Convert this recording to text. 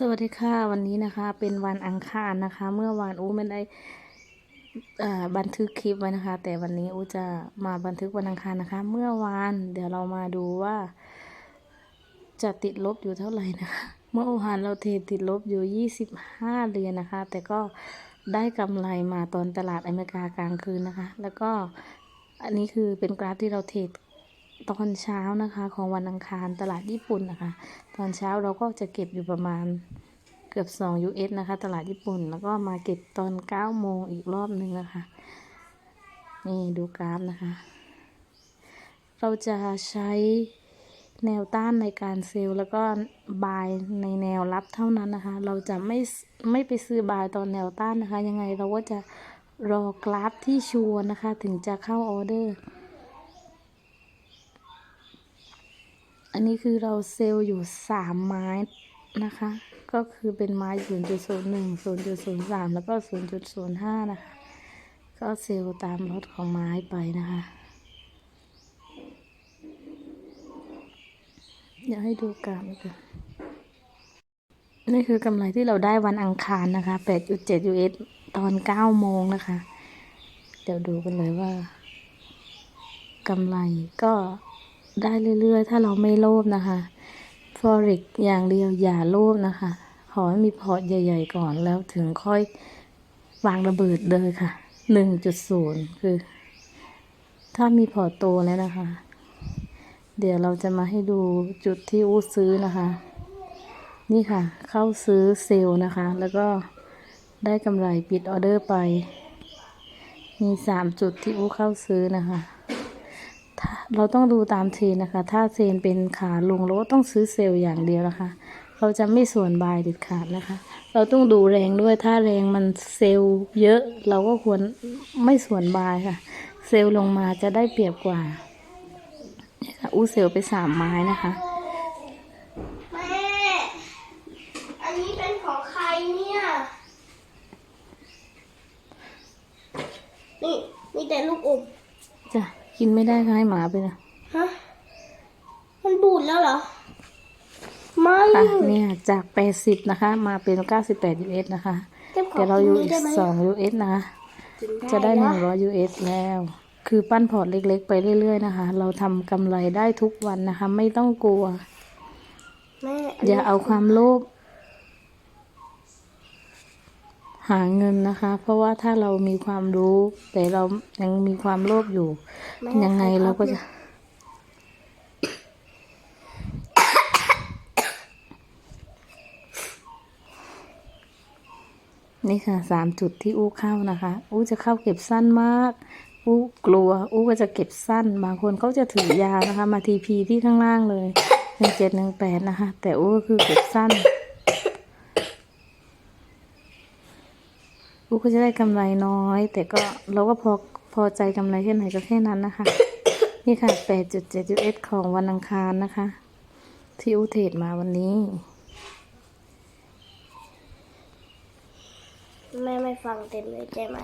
สวัสดีค่ะวันนี้นะคะ เป็นวันอังคารนะคะ เมื่อวานอู้ไม่ได้อ่อบันทึกคลิปไว้นะคะ แต่วันนี้อู้จะมาบันทึกวันอังคารนะคะ เมื่อวานเดี๋ยวเรามาดูว่า จะติดลบอยู่เท่าไหร่นะคะ เมื่อวานเราเทรดติดลบอยู่ 25เหรียญนะคะ แต่ก็ได้กำไรมาตอนตลาดอเมริกากลางคืนนะคะ แล้วก็อันนี้คือเป็นกราฟที่เราเทรด ตอนเช้านะคะของวันอังคารตลาดญี่ปุ่นนะคะ ตอนเช้าเราก็จะเก็บอยู่ประมาณเกือบ 2 US นะคะ ตลาดญี่ปุ่น แล้วก็มาเก็บตอน 9 โมงอีกรอบหนึ่งนะคะ นี่ดูกราฟนะคะ เราจะใช้แนวต้านในการเซลแล้วก็บายในแนวรับเท่านั้นนะคะ เราจะไม่ไม่ไปซื้อบายตอนแนวต้านนะคะ ยังไงเราก็จะรอกราฟที่ชัวร์นะคะ ถึงจะเข้าออเดอร์ อันนี้คือเราเซลล์อยู่สามไม้นะคะ ก็คือเป็นไม้0.01 0.03แล้วก็0.05นะคะ ก็เซลล์ตามรถของไม้ไปนะคะ เดี๋ยวให้ดูกราฟกันนี่คือกำไรที่เราได้วันอังคารนะคะ 8.7 US ตอน 9 โมงนะคะ เดี๋ยวดูกันเลยว่ากำไรก็ ได้เรื่อยๆ ถ้าเราไม่โลภนะคะ Forex อย่างเดียวอย่าโลภนะคะ ขอให้มีพอร์ตใหญ่ ๆ ก่อนแล้วถึงค่อยวางระเบิดเลยค่ะ1.0คือ ถ้ามีพอร์ตโตแล้วนะคะ เดี๋ยวเราจะมาให้ดูจุดที่อู้ซื้อนะคะ นี่ค่ะ เข้าซื้อเซลล์นะคะ แล้วก็ได้กำไรปิดออเดอร์ไป มีสามจุดที่อู้เข้าซื้อนะคะ เราต้องดูตามเทรนนะคะ ถ้าเทรนเป็นขาลงเราก็ต้องซื้อเซลล์อย่างเดียวนะคะ เราจะไม่ส่วนบายเด็ดขาดนะคะ เราต้องดูแรงด้วย ถ้าแรงมันเซลล์เยอะ เราก็ควรไม่ส่วนบายค่ะ เซลล์ลงมาจะได้เปรียบกว่าเนี่ยค่ะอู้เซลลไปสามไม้นะคะแม่อันนี้เป็นของใครเนี่ยนี่มีแต่ลูกอมจ้ะ กินไม่ได้ก็ให้หมาไปนะฮะมันบูดแล้วเหรอ ไม่ค่ะเนี่ยจากแปดสิบนะคะ มาเป็นเก้าสิบแปด US นะคะเก็บขอเดี๋ยวเรางอยู่นี้อีกได้ไหมสอง US นะคะกินจะได้หนึ่งเหรร้อย US แล้ว คือปั้นพอร์ตเล็กๆ ไปเรื่อยๆนะคะ เราทำกำไรได้ทุกวันนะคะ ไม่ต้องกลัวแม่นอย่านี้เอาความโลภ หาเงินนะคะ เพราะว่าถ้าเรามีความรู้ แต่เรายังมีความโลภอยู่ ยังไงเราก็จะ นี่ค่ะสามจุดที่อู้เข้านะคะ อู้จะเข้าเก็บสั้นมาก อู้กลัว อู้ก็จะเก็บสั้น บางคนเขาจะถือยาวนะคะ มาทีพีที่ข้างล่างเลยหนึ่งเจ็ดหนึ่งแปดนะคะ แต่อู้ก็คือเก็บสั้น อู้ก็จะได้กำไรน้อย แต่ก็เราก็พอพอใจกำไรแค่ไหนก็แค่นั้นนะคะ นี่ค่ะแปดจุดเจ็ดเอของวันอังคารนะคะ ที่อู้เทรดมาวันนี้ แม่ไม่ฟังเต็มเลยใช่ไหม